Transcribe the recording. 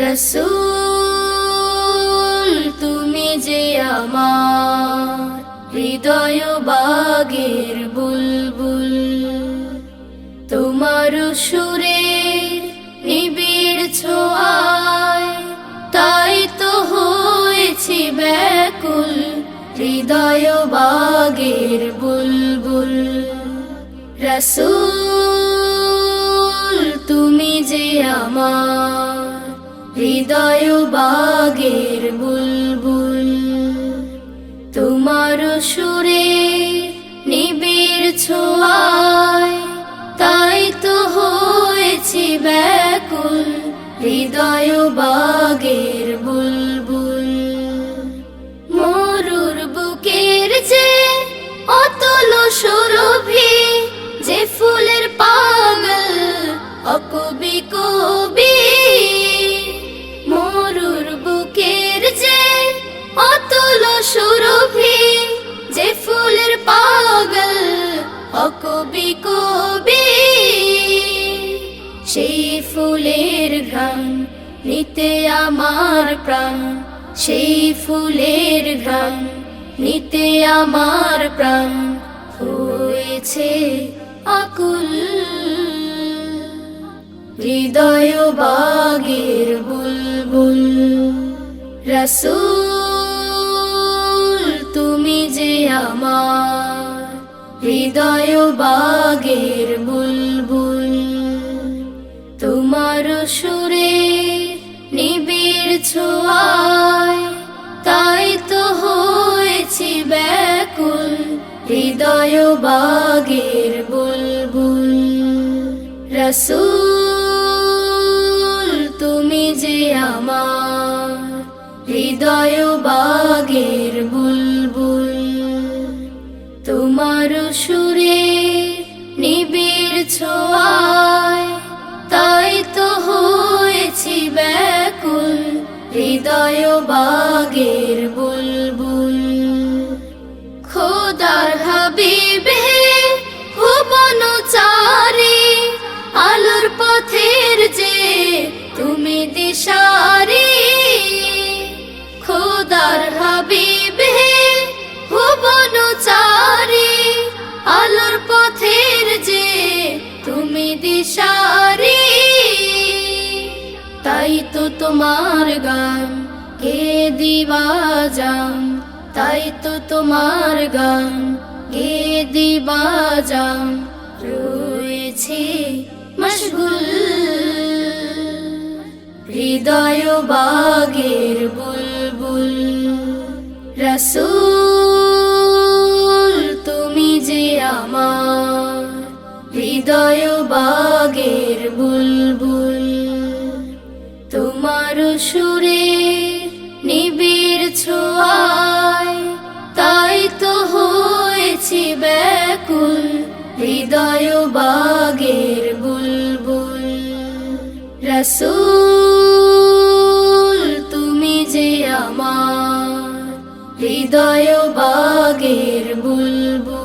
রসুল, তুমি যে আমার হৃদয় বাগের বুলবুল। তোমার সুরে নিবিড় ছোঁয়ায়, তাই তো হয়েছি ব্যাকুল হৃদয় বাগের বুলবুল। রসুল, তুমি যে আমার হৃদয় বাগের বুলবুল তোমার সুরে নিবিড় ছোঁয়ায় তাই তো হয়েছি ব্যাকুল হৃদয় বাগের বুলবুল। অকবি কবি, সেই ফুলের ঘ্রাণ নিতে আমার প্রাণ। সেই ফুলের ঘ্রাণ নিতে আমার প্রাণ। হয়েছে আকুল, হৃদয় বাগের বুলবুল। রসুল, তুমি যে আমার হৃদয় বাগের বুলবুল। তোমার সুরে নিবিড় ছোঁয়ায়, তাই তো হয়েছি ব্যাকুল। হৃদয় বাগের বুলবুল। রসুল, তুমি যে আমার হৃদয় বাগের সুরে নিবিড় ছোঁয়ায় তাই তো হয়েছি ব্যাকুল হৃদয় বাগের বুলবুল। দিশারি। তাই তো তোমার গান, কে দিবা যাম তাই তো তোমার গান গে দিবা যাম রয়েছে মশগুল। হৃদয় বাগের বুলবুল। রসুল, তুমি যে আমার হৃদয় বাগের বুলবুল, তোমার সুরে নিবিড় ছোঁয়ায়, তাই তো হয়েছি ব্যাকুল হৃদয় বাগের বুলবুল। রসুল, তুমি যে আমার হৃদয় বাগের বুলবুল।